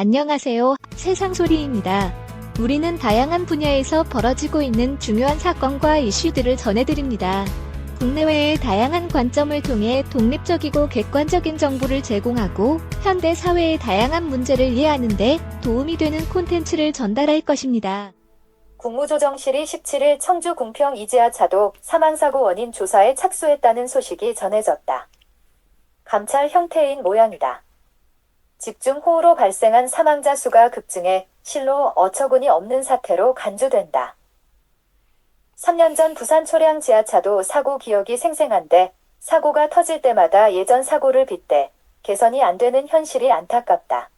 안녕하세요. 세상소리입니다. 우리는 다양한 분야에서 벌어지고 있는 중요한 사건과 이슈들을 전해드립니다. 국내외의 다양한 관점을 통해 독립적이고 객관적인 정보를 제공하고 현대 사회의 다양한 문제를 이해하는데 도움이 되는 콘텐츠를 전달할 것입니다. 국무조정실이 17일 청주 궁평 이지하차도 사망사고 원인 조사에 착수했다는 소식이 전해졌다. 감찰 형태인 모양이다. 집중호우로 발생한 사망자 수가 급증해 실로 어처구니 없는 사태로 간주된다. 3년 전 부산 초량 지하차도 사고 기억이 생생한데 사고가 터질 때마다 예전 사고를 빗대 개선이 안 되는 현실이 안타깝다.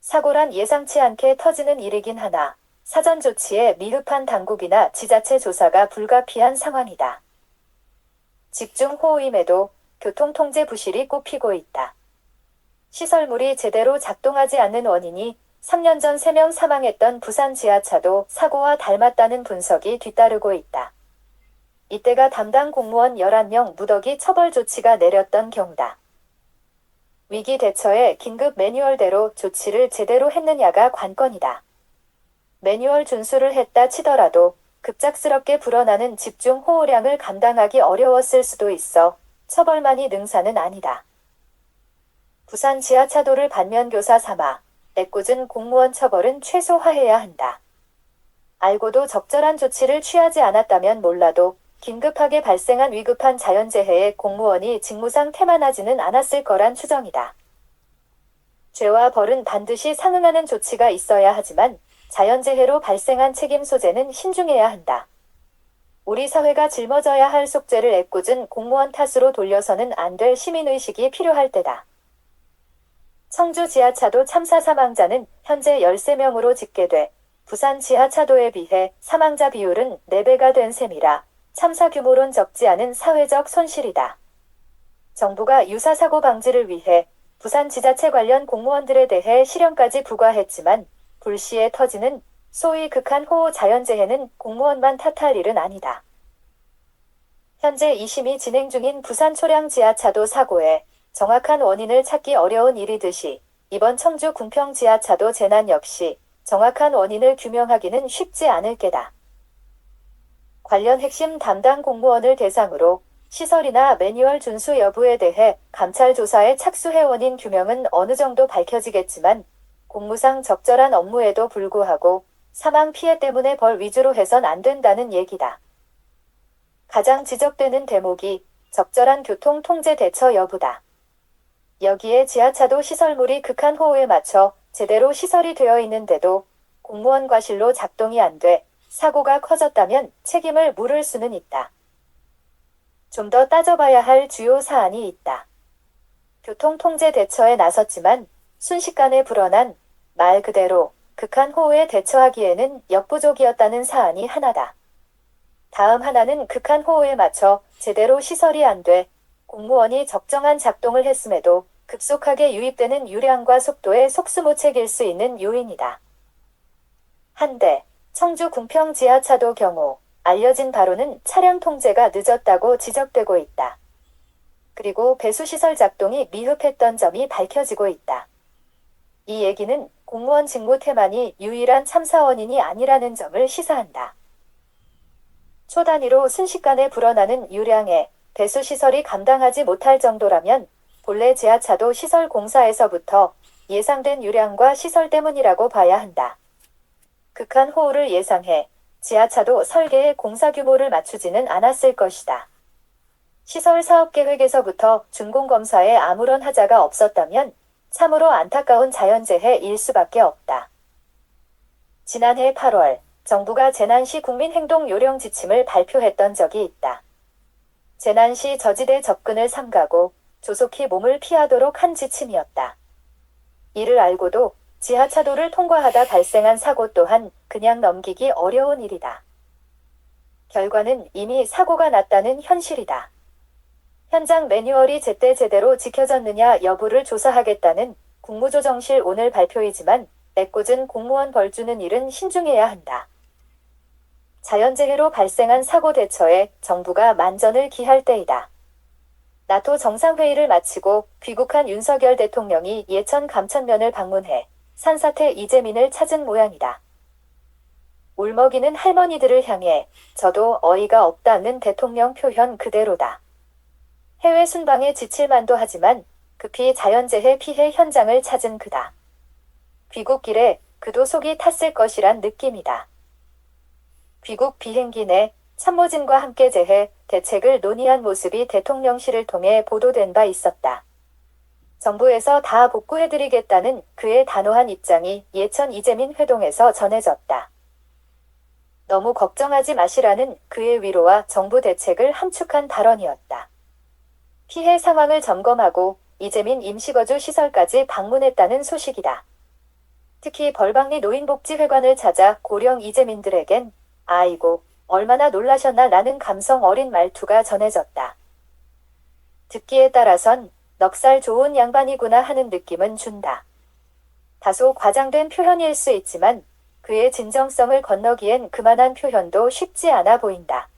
사고란 예상치 않게 터지는 일이긴 하나 사전 조치에 미흡한 당국이나 지자체 조사가 불가피한 상황이다. 집중 호우임에도 교통 통제 부실이 꼽히고 있다. 시설물이 제대로 작동하지 않는 원인이 3년 전 3명 사망했던 부산 지하차도 사고와 닮았다는 분석이 뒤따르고 있다. 이때가 담당 공무원 11명 무더기 처벌 조치가 내렸던 경우다. 위기 대처에 긴급 매뉴얼대로 조치를 제대로 했느냐가 관건이다. 매뉴얼 준수를 했다 치더라도 급작스럽게 불어나는 집중 호우량을 감당하기 어려웠을 수도 있어 처벌만이 능사는 아니다. 부산 지하차도를 반면교사 삼아 애꿎은 공무원 처벌은 최소화해야 한다. 알고도 적절한 조치를 취하지 않았다면 몰라도 긴급하게 발생한 위급한 자연재해에 공무원이 직무상 태만하지는 않았을 거란 추정이다. 죄와 벌은 반드시 상응하는 조치가 있어야 하지만 자연재해로 발생한 책임 소재는 신중해야 한다. 우리 사회가 짊어져야 할 속죄를 애꿎은 공무원 탓으로 돌려서는 안 될 시민의식이 필요할 때다. 청주 지하차도 참사 사망자는 현재 13명으로 집계돼 부산 지하차도에 비해 사망자 비율은 4배가 된 셈이라 참사 규모론 적지 않은 사회적 손실이다. 정부가 유사 사고 방지를 위해 부산 지자체 관련 공무원들에 대해 실형까지 부과했지만 불시에 터지는 소위 극한 호우 자연재해는 공무원만 탓할 일은 아니다. 현재 2심이 진행 중인 부산 초량 지하차도 사고에 정확한 원인을 찾기 어려운 일이듯이 이번 청주 궁평 지하차도 재난 역시 정확한 원인을 규명하기는 쉽지 않을 게다. 관련 핵심 담당 공무원을 대상으로 시설이나 매뉴얼 준수 여부에 대해 감찰 조사에 착수해 원인 규명은 어느 정도 밝혀지겠지만 공무상 적절한 업무에도 불구하고 사망 피해 때문에 벌 위주로 해선 안 된다는 얘기다. 가장 지적되는 대목이 적절한 교통 통제 대처 여부다. 여기에 지하차도 시설물이 극한 호우에 맞춰 제대로 시설이 되어 있는데도 공무원 과실로 작동이 안 돼 사고가 커졌다면 책임을 물을 수는 있다. 좀 더 따져봐야 할 주요 사안이 있다. 교통 통제 대처에 나섰지만 순식간에 불어난 말 그대로 극한 호우에 대처하기에는 역부족이었다는 사안이 하나다. 다음 하나는 극한 호우에 맞춰 제대로 시설이 안 돼 공무원이 적정한 작동을 했음에도 급속하게 유입되는 유량과 속도에 속수무책일 수 있는 요인이다. 한데 청주 궁평 지하차도 경우 알려진 바로는 차량 통제가 늦었다고 지적되고 있다. 그리고 배수시설 작동이 미흡했던 점이 밝혀지고 있다. 이 얘기는 공무원 직무 태만이 유일한 참사 원인이 아니라는 점을 시사한다. 초단위로 순식간에 불어나는 유량에 배수시설이 감당하지 못할 정도라면 본래 지하차도 시설 공사에서부터 예상된 유량과 시설 때문이라고 봐야 한다. 극한 호우를 예상해 지하차도 설계의 공사 규모를 맞추지는 않았을 것이다. 시설 사업 계획에서부터 준공검사에 아무런 하자가 없었다면 참으로 안타까운 자연재해일 수밖에 없다. 지난해 8월 정부가 재난시 국민행동 요령 지침을 발표했던 적이 있다. 재난시 저지대 접근을 삼가고 조속히 몸을 피하도록 한 지침이었다. 이를 알고도 지하차도를 통과하다 발생한 사고 또한 그냥 넘기기 어려운 일이다. 결과는 이미 사고가 났다는 현실이다. 현장 매뉴얼이 제때 제대로 지켜졌느냐 여부를 조사하겠다는 국무조정실 오늘 발표이지만 애꿎은 공무원 벌 주는 일은 신중해야 한다. 자연재해로 발생한 사고 대처에 정부가 만전을 기할 때이다. 나토 정상회의를 마치고 귀국한 윤석열 대통령이 예천 감천면을 방문해 산사태 이재민을 찾은 모양이다. 울먹이는 할머니들을 향해 저도 어이가 없다는 대통령 표현 그대로다. 해외 순방에 지칠만도 하지만 급히 자연재해 피해 현장을 찾은 그다. 귀국길에 그도 속이 탔을 것이란 느낌이다. 귀국 비행기 내 참모진과 함께 재해 대책을 논의한 모습이 대통령실을 통해 보도된 바 있었다. 정부에서 다 복구해드리겠다는 그의 단호한 입장이 예천 이재민 회동에서 전해졌다. 너무 걱정하지 마시라는 그의 위로와 정부 대책을 함축한 발언이었다. 피해 상황을 점검하고 이재민 임시거주 시설까지 방문했다는 소식이다. 특히 벌방리 노인복지회관을 찾아 고령 이재민들에겐 아이고 얼마나 놀라셨나 라는 감성 어린 말투가 전해졌다. 듣기에 따라선 넉살 좋은 양반이구나 하는 느낌은 준다. 다소 과장된 표현일 수 있지만 그의 진정성을 건너기엔 그만한 표현도 쉽지 않아 보인다.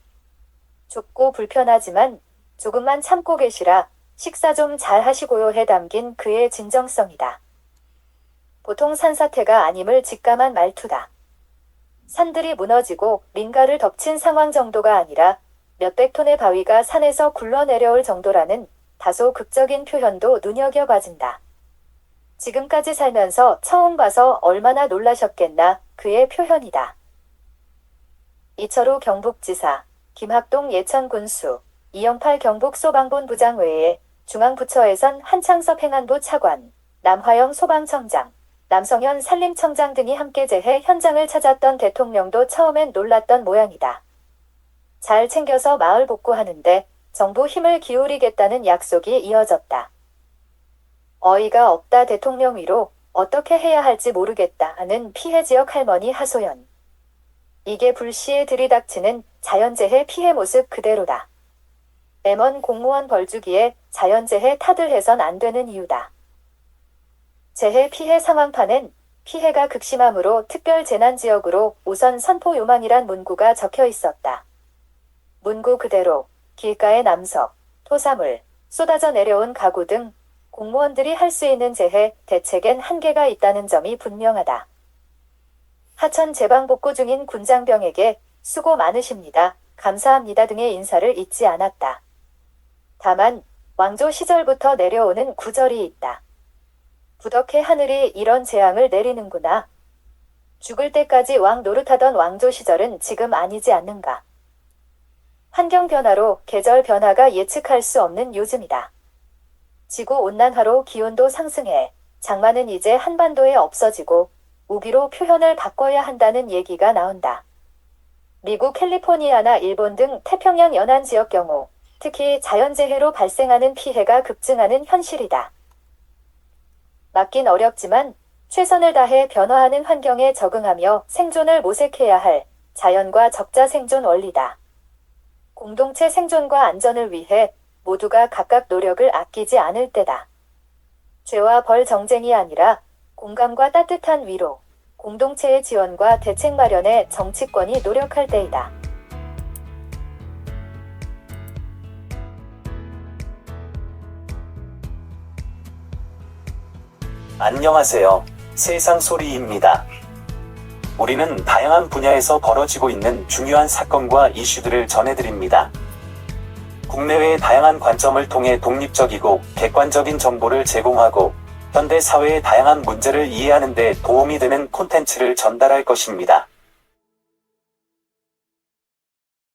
좁고 불편하지만 조금만 참고 계시라 식사 좀 잘 하시고요 해 담긴 그의 진정성이다. 보통 산사태가 아님을 직감한 말투다. 산들이 무너지고 민가를 덮친 상황 정도가 아니라 몇백 톤의 바위가 산에서 굴러내려올 정도라는 다소 극적인 표현도 눈여겨봐진다. 지금까지 살면서 처음 봐서 얼마나 놀라셨겠나 그의 표현이다. 이철우 경북지사, 김학동 예천군수, 이영팔 경북소방본 부장 외에 중앙부처에선 한창섭 행안부 차관, 남화영 소방청장, 남성현 산림청장 등이 함께 재해 현장을 찾았던 대통령도 처음엔 놀랐던 모양이다. 잘 챙겨서 마을 복구하는데 정부 힘을 기울이겠다는 약속이 이어졌다. 어이가 없다 대통령 위로 어떻게 해야 할지 모르겠다 하는 피해 지역 할머니 하소연. 이게 불시에 들이닥치는 자연재해 피해 모습 그대로다. M1 공무원 벌주기에 자연재해 탓을 해선 안 되는 이유다. 재해 피해 상황판엔 피해가 극심함으로 특별 재난 지역으로 우선 선포 요망이란 문구가 적혀 있었다. 문구 그대로 길가의 남석, 토사물, 쏟아져 내려온 가구 등 공무원들이 할 수 있는 재해 대책엔 한계가 있다는 점이 분명하다. 하천 재방 복구 중인 군장병에게 수고 많으십니다. 감사합니다 등의 인사를 잊지 않았다. 다만 왕조 시절부터 내려오는 구절이 있다. 부덕해 하늘이 이런 재앙을 내리는구나. 죽을 때까지 왕 노릇하던 왕조 시절은 지금 아니지 않는가. 환경 변화로 계절 변화가 예측할 수 없는 요즘이다. 지구 온난화로 기온도 상승해 장마는 이제 한반도에 없어지고 우기로 표현을 바꿔야 한다는 얘기가 나온다. 미국 캘리포니아나 일본 등 태평양 연안 지역 경우 특히 자연재해로 발생하는 피해가 급증하는 현실이다. 막긴 어렵지만 최선을 다해 변화하는 환경에 적응하며 생존을 모색해야 할 자연과 적자 생존 원리다. 공동체 생존과 안전을 위해 모두가 각각 노력을 아끼지 않을 때다. 죄와 벌 정쟁이 아니라 공감과 따뜻한 위로, 공동체의 지원과 대책 마련에 정치권이 노력할 때이다. 안녕하세요. 세상 소리입니다. 우리는 다양한 분야에서 벌어지고 있는 중요한 사건과 이슈들을 전해드립니다. 국내외의 다양한 관점을 통해 독립적이고 객관적인 정보를 제공하고 현대 사회의 다양한 문제를 이해하는 데 도움이 되는 콘텐츠를 전달할 것입니다.